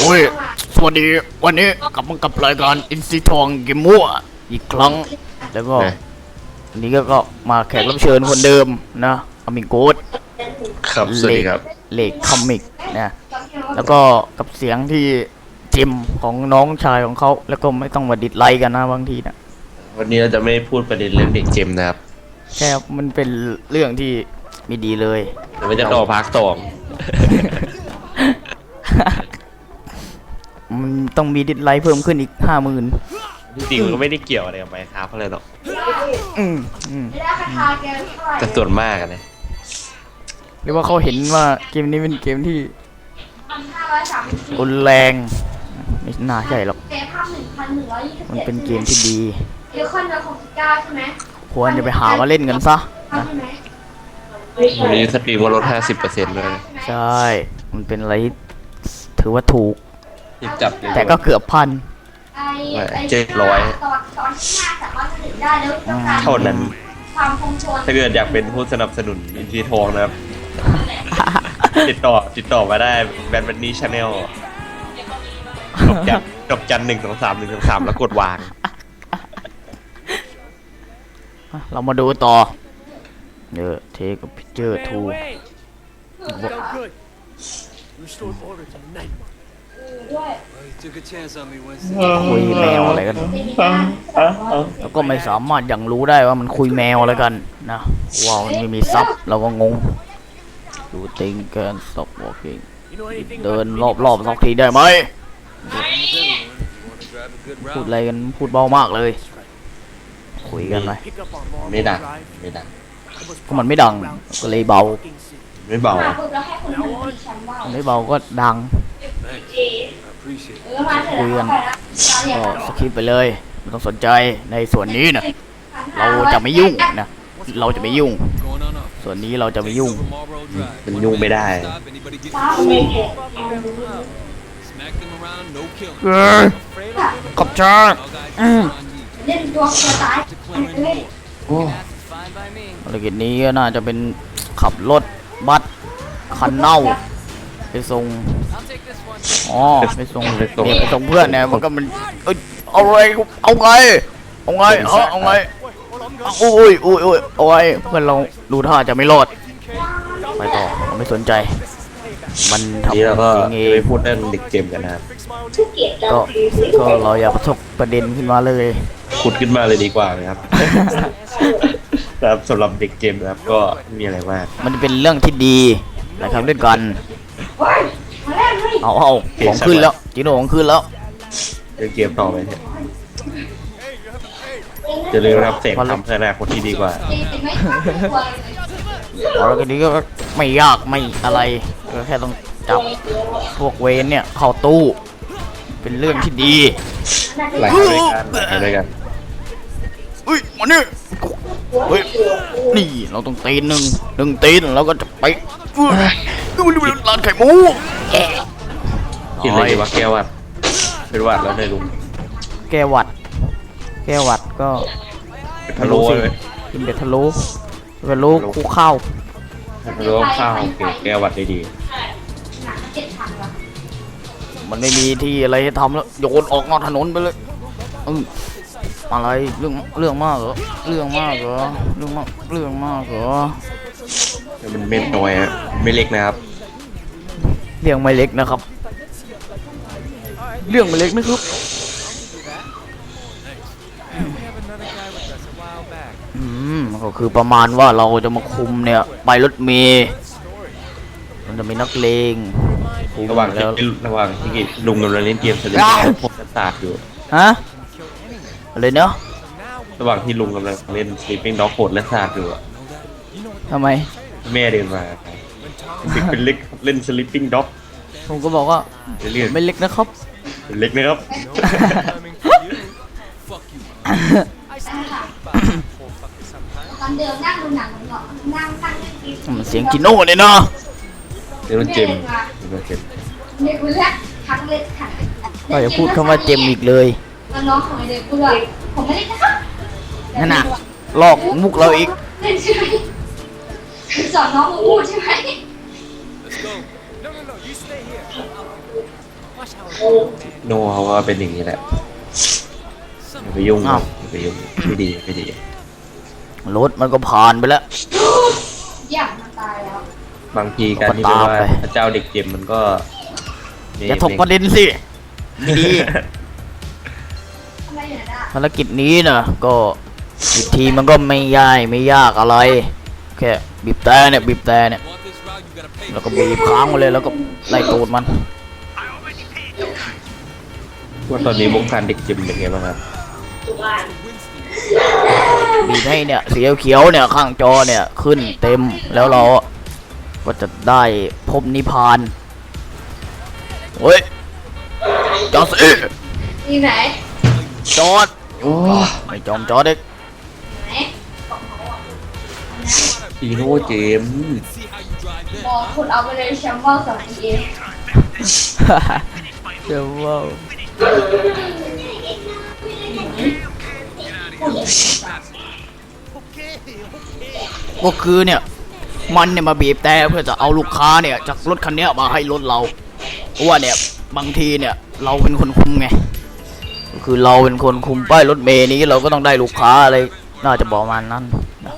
โอ้ย สวัสดี วันนี้กลับมากับรายการอินซีทองเกมมั่วอีกครั้ง แล้วก็นะวันนี้ก็ก็มาแขกรับเชิญคนเดิมนะอามิโกดครับ สวัสดีครับ เลกคอมิกนะ แล้วก็กับเสียงที่จิมของน้องชายของเขา แล้วก็ไม่ต้องมาดิดไลค์กันนะบางทีนะวันนี้เราจะไม่พูดประเด็นเรื่องเด็กเจมส์นะครับแค่มันเป็นเรื่องที่ไม่ดีเลย เดี๋ยวมันจะต่อพาร์ทสองมัน ต้องมีดิดไลค์เพิ่มขึ้นอีกห้าหมื่นจริงๆมันก็ไม่ได้เกี่ยวอะไรกับไมค์ครับอะไรหรอกอืมอืมได้คาถาแกเท่าไหร่แต่ส่วนมากอะนะหรือว่าเขาเห็นว่าเกมนี้เป็นเกมที่พันห้าร้อยสามสิบสี่รุนแรงไม่น่าใช่หรอกเกมภาพหนึ่งพันหนึ่งร้อยยี่สิบมันเจ็ดเป็นเกมที่ดีเดี๋ยวคนเดียวของสิบเก้าใช่ไหมควรจะไปหามาเล่นกันซะใช่นะไหมวันนี้สตรีมก็ลด50%เลย ใช่ มันเป็นอะไรที่ถือว่าถูกห ยิบจับเลยแต่ก็เกือบพันไอ้ไอ้เจ็ดร้อยตอนตอนที่ห้าสามารถผลิตได้แล้วต้องการเท่านั้นความคงทนถ้าเกิดอยากเป็นผู้สนับสนุนอินทีทองนะครับ ติดต่อติดต่อมาได้แบนด์บันนี่ชาแนลดอกจันดอกจันหนึ่งสองสามหนึ่งสองสามแล้วกดวาง เรามาดูต่อเดอเทกับพิเจอร์ทู good. Restored order to the night. ด้วย Well, you took a chance on me, Winston. คุยแมวอะไรกัน แล้วก็ไม่สามารถยังรู้ได้ว่ามันคุยแมวอะไรกันนะว้าวมันไม่มีซับเราก็งงดูติงเกิน stop walking You know anything เดิน about รอบๆสักทีได้ไหม Want to grab a good พูด round? อะไรกันพูดเบามากเลย คุยกันหน่อย Pick up our Marvel ไม่ดัง drive. ไม่ดัง I must ก็มันไม่ดังก็เลยเบา fucking city. ไม่เบามาอะปุ๊บแล้วให้คนคนที่ฉันว่าไม่เบาก็ดัง Thanks. I appreciate เออมาเสร็จแล้วเข้าไปแล้วก็สคิปไปเลยไม่ต้องสนใจในส่วนนี้นะเราจะไม่ยุ่งนะเราจะไม่ยุ่ง it. Going on up. ส่วนนี้เราจะไม่ยุ่ง Over Marlboro Drive. มันยุ่งไม่ได้ Stop anybody get ฟ้าไม่เห็น Smack them around, no killing. เอ้ย Afraid of giving ขอบชา All guys on you. เล่นตัวเสือตาย Declaring เล่น war. Fine by me. ภารกิจนี้ก็น่าจะเป็นขับรถบัสคันเน่าไปส่ง อ๋อไปส่งไปส่งเนี่ยไปส่งเพื่อนเนี่ยมันก็มันเอ้ยเอาไงเอาไงเอาไงเออเอาไงเอาอุ้ยอุ้ยอุ้ยเอาไงเพื่อนเราดูท่าจะไม่รอดไปต่อเราไม่สนใจ มันทำนี่เราก็จริงเอจะไม่งพูดเรื่องเด็กเจมส์กันนะครับชื่อเกียรติก็ก็เราอย่าประสบประเด็นขึ้นมาเลยขุดขึ้นมาเลยดีกว่านะครับครับสำหรับเด็กเจมส์นะครับก็ไม่มีอะไรมากมันเป็นเรื่องที่ดีนะครับด้วยกันเฮ้ยมาแล้ว เฮ้ยเอาเอาของขึ้นแล้วจีโน่ของขึ้นแล้วเล่นเกมต่อไปเถอะจะลืมนะครับเสกทำเพื่ออนาคตที่ดีกว่าตีเป็นไม่ทันตัวเลยเอาแล้วก็นี้ก็ไม่ยากไม่อะไรก็แค่ต้องจับพวกเวนเนี่ยเข้าตู้ เป็นเรื่องที่ดีหลายด้วยกันหลายด้วยกันเฮ้ยมานี่เฮ้ยนี่เราต้องตีนหนึ่งหนึ่งตีนแล้วก็จะไปเอ้ยดูดูดูร้านไข่หมูแอะ กินอะไรดีวะแก้ววัดเป็นหวัดแล้วได้ลุงแก้หวัด แก้หวัดก็เป็นพะโล้เลยกินเด็ดทะลุทะลุคู่ข้าวพะโล้ข้าวโอเคแก้ววัดได้ดีหนังเจ็ดถังวะมันไม่มีที่อะไรให้ทำแล้วโยนออกนอกถนนไปเลยอืมอะไรเรื่องเรื่องมากเหรอเรื่องมากเหรอเรื่องมากเรื่องมากเหรอมันเม็ดน้อยอะไม่เล็กนะครับเรื่องไม่เล็กนะครับ เรื่องไม่เล็กนะครับ อืมก็คือประมาณว่าเราจะมาคุมเนี่ย ไปรถเมย์มันจะมีนักเลงคุมระหว่างแล้วที่ระหว่างที่ลุงกำลังเล่นเกมสลิปอ้าวผมจะตากอยู่ ฮะอะไรเนาะระหว่างที่ลุงกำลังเล่น sleeping dog โหดและสาดอยู่อะทำไม แม่เดินมาครับเป็นเล็กเล่น sleeping dog ผมก็บอกว่าเรียกไม่เล็กนะครับ เป็นเล็กนะครับ ตอนเดิมนั่งดูหนังเหมือนเนาะนั่งตั้งเล่นเกมมันเสียงจิโน่เลยเนาะเดี๋ยวมันเจมส์เดี๋ยวมันเจมส์เด็กคนแรกทักเล่นทักก็อย่าพูดคำว่าเจมอีกเลยแล้วน้องของไอเด็กพูดว่าผมไม่ได้นะครับนั่นน่ะลอกมุกเราอีกเล่นใช่ไหมสอนน้องพูดใช่ไหม โนเขาก็เป็นอย่างนี้แหละอย่าไปยุ่งอ้าวอย่าไปยุ่งไม่ดีไม่ดีรถมันก็ผ่านไปแล้ว อย่างมันตายแล้ว บางทีการที่แบบว่าก็ตามไป พระเจ้าเด็กเกมมันก็มีอย่าถกประเด็นสิ ไม่ดีทำไมอยู่ไหนอะภารกิจนี้นะก็อีกทีมันก็ไม่ยายไม่ยากอะไรแค่บีบแต่เนี่ยบีบแต่เนี่ย Want this route, you gotta pay แล้วก็บีบค้างไว้เลยแล้วก็ไล่ตูดมัน ว่าตอนนี้วงการเด็กเกมเป็นไงบ้างครับบีบให้เนี่ยสีเขียวๆเนี่ยข้างจอเนี่ยขึ้นเต็มแล้วเราก็จะได้พบนิพพานเฮ้ยจอดสิที่ไหนจอดโอ้ไม่จอมจอดเด็กไหนอีโนเจมส์ see how you drive there. บอกคุณเอาไปเลยแชมเบอร์สองทีเองเดี๋ยวว่า ก็คือเนี่ย มันเนี่ยมาบีบแต่เพื่อจะเอาลูกค้าเนี่ยจากรถคันนี้มาให้รถเราเพราะว่าเนี่ยบางทีเนี่ยเราเป็นคนคุมไงก็คือเราเป็นคนคุมป้ายรถเมย์นี้เราก็ต้องได้ลูกค้าอะไรน่าจะบอกมาณนั้นนะ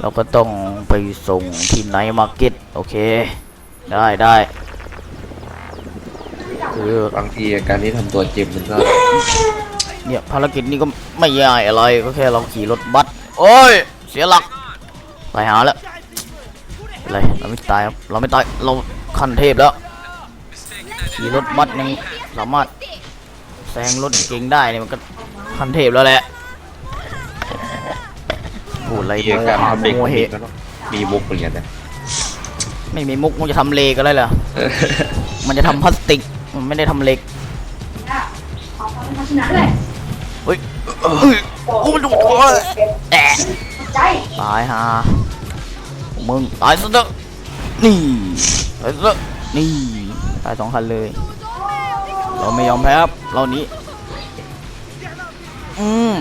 เราก็ต้องไปส่งที่ไนมาร์เก็ตโอเค ได้ได้ คือบางทีการที่ทำตัวเจมส์มันก็เนี่ยภารกิจนี้ก็ไม่ยากอะไรก็แค่เราขี่รถบัสโอ้ย เสียหลักตายหาแล้วอะไรเราไม่ตายครับเราไม่ตายเราขั้นเทพแล้วขี่รถบัสยังสามารถแซงรถเก่งได้เนี่ยมันก็ขั้นเทพแล้วแหละพูดอะไรมีโมการหะทำเด็กโมคนเหนี้ตุก็ต้องมีมุกเหมือนกันนะไม่มีมุกมันจะทำเลกันเลยเหรอมันจะทำพลาสติก มันไม่ได้ทำเหล็กอะขอความเป็นภาชนะด้วยเฮ้ยเฮ้ยโอ้มันดุโอ้ยแอะขอบใจตายฮะมึงตายซะเถอะนี่ตายซะเถอะนี่ตายสองคันเลย เราไม่ยอมแพ้ครับเราหนี้อืม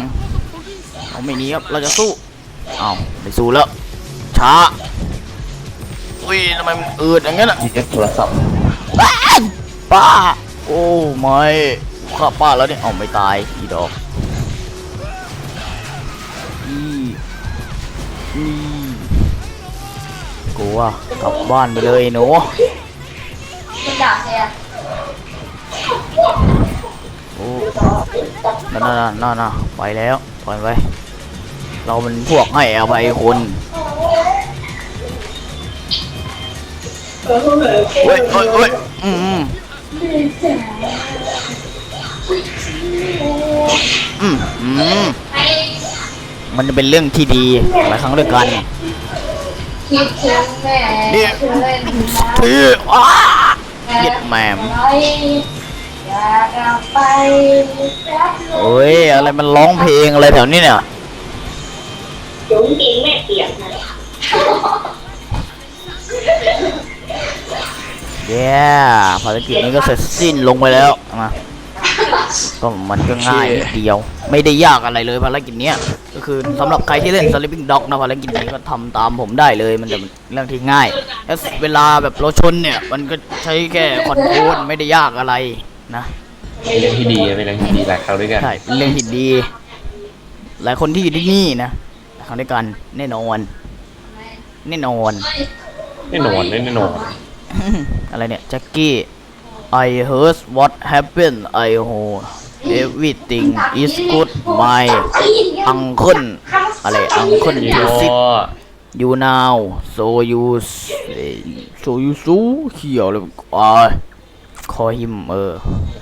เราไม่หนีครับเราจะสู้อ้าวไม่สู้แล้วช้าอุ้ยทำไมมันอืดอย่างนั้นอะมีโทรศัพท์ป้า ป้า โอ้ไม่ข้าป้าแล้วเนี่ยเอาไม่ตายอีดอกอีอีกลัวกลับบ้านไปเลยหนูคุณด่าแทนโอ้นั่นน่ะนั่นน่ะไปแล้วปล่อยไปเรามันพวกให้อภัยคนเฮ้ยเฮ้ยเฮ้ยอืม อืมอืมอืมไอ้มันจะเป็นเรื่องที่ดีหลายครั้งด้วยกันคิดถึงแม่เนี่ยคิดถึงเล่นน้ำที่อ้าเย็ดแหมมอยากกลับไปแป๊บนึงเอ้ยอะไรมันร้องเพลงอะไรแถวนี้เนี่ยจุ๋งกินแม่เปียกนะ เย้ภารกิจนี้ก็เสร็จสิ้นลงไปแล้วนะก็มันก็ง่ายนิดเดียว ไม่ได้ยากอะไรเลยภารกิจเนี้ยก็คือสำหรับใครที่เล่น Sleeping Dog นะภารกิจนี้ก็ทำตามผมได้เลยมันจะเป็นเรื่องที่ง่ายแล้วเวลาแบบเราชนเนี่ย มันก็ใช้แค่คอนโทรลไม่ได้ยากอะไรนะเป็นเรื่องที่ดีเป็นเรื่องที่ดีหลายครั้งด้วยกันใช่เป็นเรื่องที่ดี หลายคนที่อยู่ที่นี่นะทำด้วยกันแน่นอนแน่นอนแน่นอนแน่นอน อะไรเนี่ยแจ็คกี้ I heard what happened I hope everything is good my uncle อะไร uncle อี you โน sick you now so you say- so you so เขียวเลยอ่า call him เออ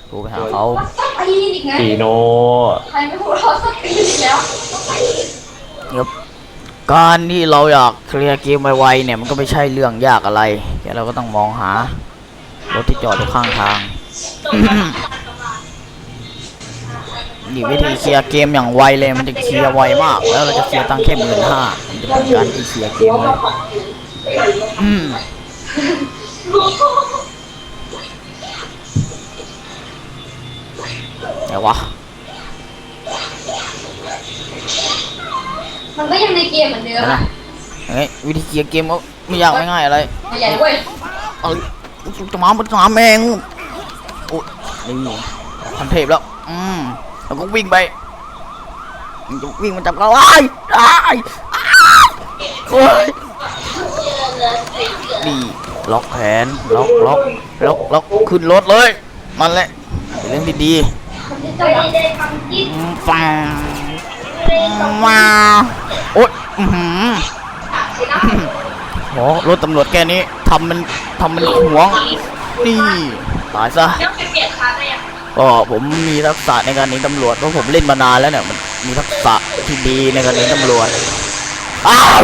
โทรไปหาเขาสักปีอีกไงอีโนใครไม่พูดเราสักปีอีกแล้วครับ การที่เราอยากเคลียร์เกมไวๆเนี่ยมันก็ไม่ใช่เรื่องยากอะไรแค่เราก็ต้องมองหารถที่จอดอยู่ข้างทางนี่วิธีเคลียร์เกมอย่างไวเลยมันจะเคลียร์ไวมาก แล้วเราจะเคลียร์ตังค์แค่หมื่นห้ามันจะเป็นการที่เคลียร์เกมเลยเดี๋ยววะ มันก็ยังในเกมเหมือนเดิมเดี๋ยวนะอะเฮ้ยวิธีเคลียร์เกมก็ไม่ยากไม่ง่ายอะไรใหญ่เว้ยเอาจะมามันจะมาแมงโอ้ยนี่คันเทพแล้วอืมแล้วก็วิ่งไปมันจะวิ่งมาจับเราไอ้ไอ้ายโอ้ยนี่ล็อกแขนล็อกล็อกล็อกล็อกขึ้นรถเลยมันแหละเป็นเรื่องดีจะไม่ได้ทำจิ้มๆอืมฟังมา โอ๊ยอือหือโหรถตำรวจแค่นี้ทำมันทำมันหวง นี่ตายซะ ยังไปเปลี่ยนคันเลยอะก็ผมมีทักษะในการหนีตำรวจเพราะผมเล่นมานานแล้วเนี่ยมันมีทักษะที่ดีในการหนีตำรวจอ้าว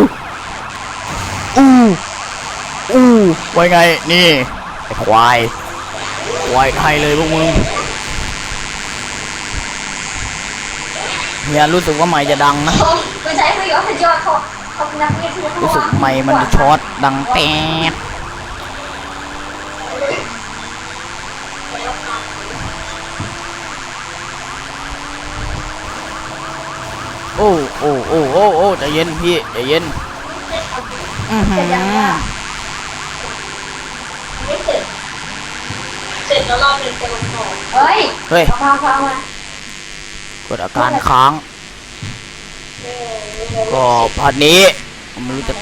อู้อู้ไว้ไงนี่ไอ้ควายควายไทยเลยพวกมึง เฮียรู้สึกว่าไม้จะดังนะไม่ใช่ไม่ยอมยอดเขาเขานักเรียนที่เขารู้สึกไม้มันจะช็อตดังแป๊บโอ้โอ้โอ้โอ้โอ้ใจเย็นพี่ใจเย็นอือหือไม่เสร็จเสร็จแล้วรอบหนึ่งจะลงต่อเฮ้ยเฮ้ยฟังฟังมาเกิดอาการค้าง ก็พันนี้ไม่รู้จะ